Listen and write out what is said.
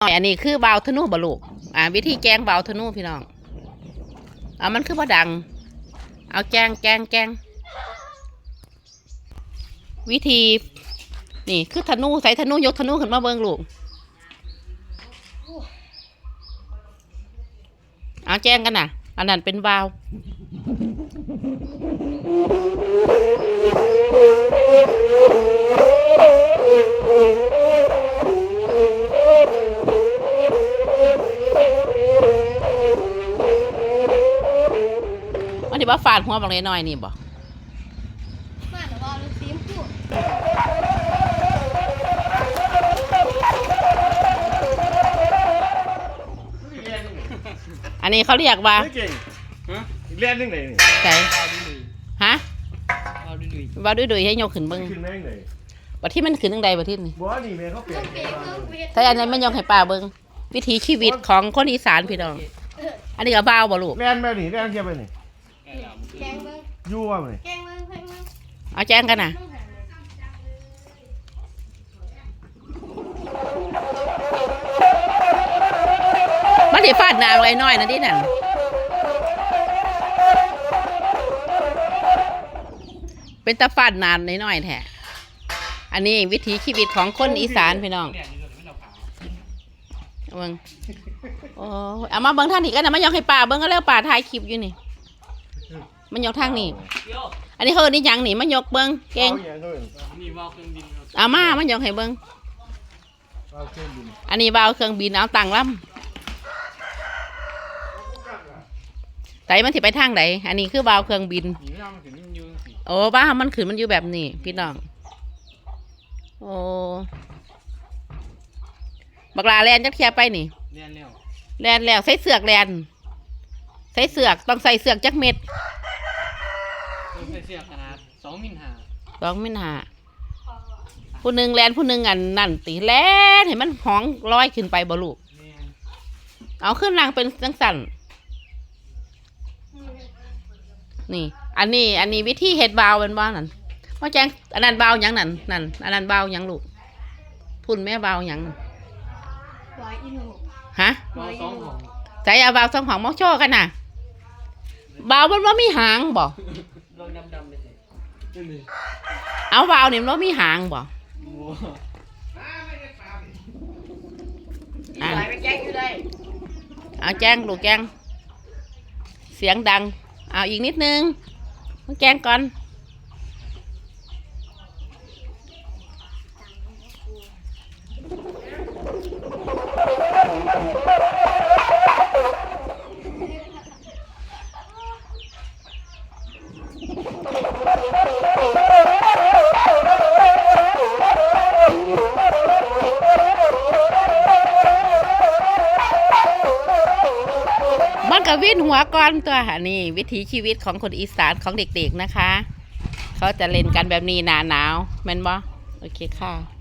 อันนี้คือเบาวธนูบลูกอ่า วิธีแกงเบาวธนูพี่น้องอ่ามันคือบ่ดัง เอาแกงแกงแกงวิธี นี่คือธนูใส่ธนูยกธนูขึ้นมาเบิ่งลูกเอาแจ้งกันน่ะอันนั้นเป็นบาว วันนี้ว่าฟาดหัวบางเล็กน้อยนี่บ่มาแต่ว่าลูกซีมพูดอันนี้เขาเรียกว่าไม่เก่งอีกเล่นหนึงไหนนี่ไก่ฮะเอาดุยว่าดุยๆให้ยกขึ้นเบิ่งขึ้นแม่งไหนว่าที่มันขึ้นตั้งใดบ่ที่นี่บ่นี่แม่เขาเปลี่ยต้อนงเปย์เครื่องเวทถ้าอันนั้นมันยกให้ป้าเบิ่งวิถีชีวิตของคนอีสานพี่น้อง อันนี้ก็บ่าวบ่ลูกแล่นแบบนี้แล่นเทียบไปนี่ แกงเบิ้งยู่ว่ามันนี่แกงเบิ้งแกงเบิ้งเอาแจ้งกันน่ะมันสิฟาดหน้าไว้น้อยนะที่นั่นเป็นตาฟาดนานน้อยๆแท้อันนี้วิถีชีวิตของคนอีสานพี่น้องเอาเบิ่งโอ้เอามาเบิ่งท่างนี้กันนะมันยกให้ป่าเบิ่งก็แล้วป่าถ่ายคลิปอยู่นี่ มันยกทางนี้เดี๋ยวอันนี้เขาเอิ้นนี่ยังนี่มันยกเบิ่งเก่ง อาอย่างอื่นนี่ว่าเครื่องบินครับเอามามันยกให้เบิ่งเอาเครื่องบินอันนี้บ่าวเครื่องบินเอาตังค์ล่ำแต่มันสิไปทางไหนอันนี้คือบ่าวเครื่องบิน หนีไม่เอามันถึงนี่มันยืนสิโอ้บ้ามันขึ้นมันอยู่แบบนี้ พี่น้อง โอ้บักลาแลนจักเทียไปนี่เรียนแล้วแลนแล้วใส่เสือกแลนใส่เสือกต้องใส่เสือกจักเม็ดต้องใส่เสื้อขนาดสองมิลห้าสองมินหาผู้หนึ่งแลนผู้หนึ่งอันนั่นตีแลนเห็นมันห้องลอยขึ้นไปบ่ลูกเนี่ยเอาขึ้นรางเป็นจังสันนี่ อันนี้ อันนี้วิธีเฮ็ดบาวเป็นบ้านั่นว่าแจ้งอันนั้นบาวหยังนั่นนั่นอันนั้นบาวหยังลูกพุ่นแม่บาวหยังวายอินูฮะรอสองของใส่เอาบาวสองของมอโชว์กันน่ะ บาวมันว่ามีหางบ่ลองดำๆไปสินี่นี่เอาบาวเนี่ยมันว่ามีหางบ่โอ้อะไปแจ้งอยู่ได้เอาแจ้งลูกแจ้งเสียงดัง เอาอีกนิดนึงต้องแจ้งก่อน มันก็วิ่นหัวก้อนตัวอันนี้วิถีชีวิตของคนอีสานของเด็กๆนะคะ เขาจะเล่นกันแบบนี้หนาหนาวแม่นบ่โอเคค่ะ